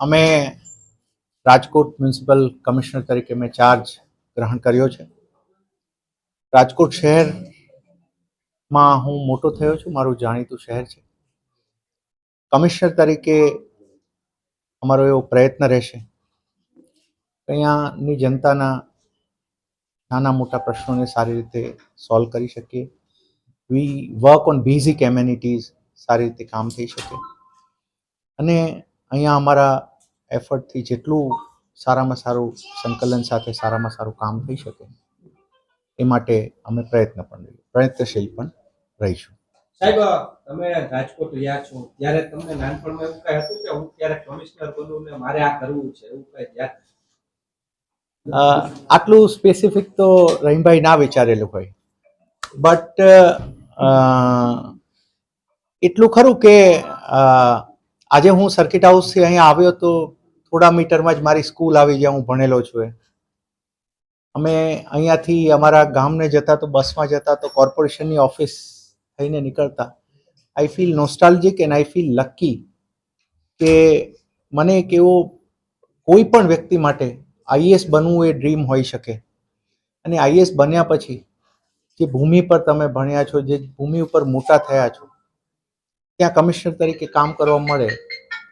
અમે Rajkot municipal commissioner તરીકે મેં ચાર્જ ગ્રહણ કર્યો છે. રાજકોટ શહેરમાં હું મોટો થયો છું, મારું જાણીતું શહેર છે. કમિશનર તરીકે અમારો એવો પ્રયત્ન રહેશે. અહીંયાની જનતાના નાના મોટા પ્રશ્નોને સારી રીતે સોલ્વ કરી શકીએ. We work on basic amenities સારી રીતે કામ થઈ શકે. અને અહીંયા અમારા એફર્ટથી જેટલું સારામાં સારું સંકલન સાથે સારામાં સારું કામ થઈ શકે એ માટે અમે પ્રયત્ન પણ પ્રયત્નશીલ પણ રહીશું. સાહેબ તમે રાજકોટ રહ્યા છો ત્યારે તમને નાનપણમાં એવું કઈ હતું કે હું ત્યારે કમિશનર બનવું ને મારે આ કરવું છે એવું કઈ યાદ આટલું સ્પેસિફિક તો રહીમભાઈ ના વિચારેલું હોય. બટ એટલું ખરું કે આજે હું સર્કિટ હાઉસથી અહીંયા આવ્યો તો થોડા મીટરમાં જ મારી સ્કૂલ આવી જ્યાં હું ભણેલો છું અમે અહીંયાથી અમારા ગામને જતા તો બસમાં જતા તો કોર્પોરેશનની ઓફિસ થઈને નીકળતા. I feel nostalgic and I feel lucky કે મને એક એવો કોઈ પણ વ્યક્તિ માટે આઈએસ બનવું એ ડ્રીમ હોઈ શકે. અને આઈએસ બન્યા પછી જે ભૂમિ પર તમે ભણ્યા છો, જે ભૂમિ ઉપર મોટા થયા છો, ત્યાં કમિશનર તરીકે કામ કરવા મળે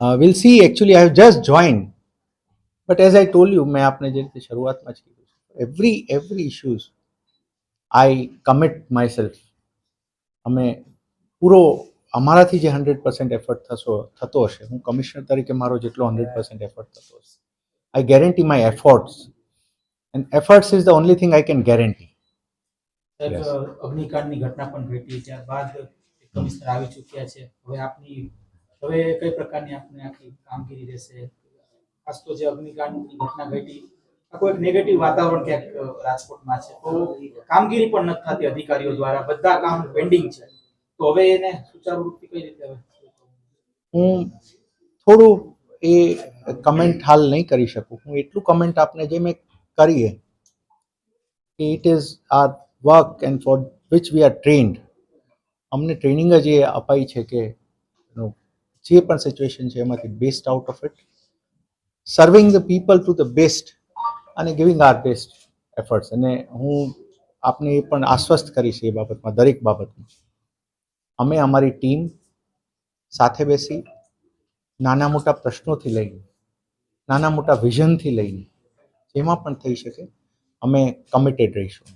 કરી સી એકચ્યુઅલી સ્પ્રિંગ થાય જોઈન બટ શું આઈ કરવામાં યુ મેં આપને જે રીતે શરૂઆતમાં જ કીધું every every issues I commit myself અમે પૂરો અમારાથી જે હંડ્રેડ પર્સન્ટ એફર્ટ થશો થતો હશે હું કમિશનર તરીકે મારો જેટલો હંડ્રેડ પર્સન્ટ એફર્ટ થતો હશે I guarantee my efforts and efforts is the only thing I can guarantee. અગ્નિકાંડની ઘટના પણ ઘટી ત્યારબાદ કમિશનર આવી ચૂક્યા છે. હવે આપની હવે કઈ પ્રકારની આપની આખી કામગીરી રહેશે? ખાસ તો જે અગ્નિકાંડની ઘટના ઘટી આખું એક નેગેટિવ વાતાવરણ ક્યાંક રાજકોટમાં છે. તો કામગીરી પણ નથી થતી અધિકારીઓ દ્વારા. બધા કામ પેન્ડિંગ છે. તો હવે એને સુચારુ રૂપથી કઈ રીતે હવે હું થોડું એ કમેન્ટ હાલ નહીં કરી શકું. હું એટલું કમેન્ટ આપને જે મેં કરીએ કે it is our work and for which we are trained અમને ટ્રેનિંગ જ એ અપાઈ છે કે જે પણ સિચ્યુએશન છે, એમાંથી best out of it serving the people to the best અને ગિવિંગ આર બેસ્ટ એફર્ટ્સ અને હું આપને એ પણ આશ્વસ્ત કરીશ એ બાબતમાં, દરેક બાબતમાં. અમે અમારી ટીમ સાથે બેસી નાના મોટા પ્રશ્નોથી લઈને, નાના મોટા વિઝનથી લઈને, જેમાં પણ થઈ શકે, અમે કમિટેડ રહીશું.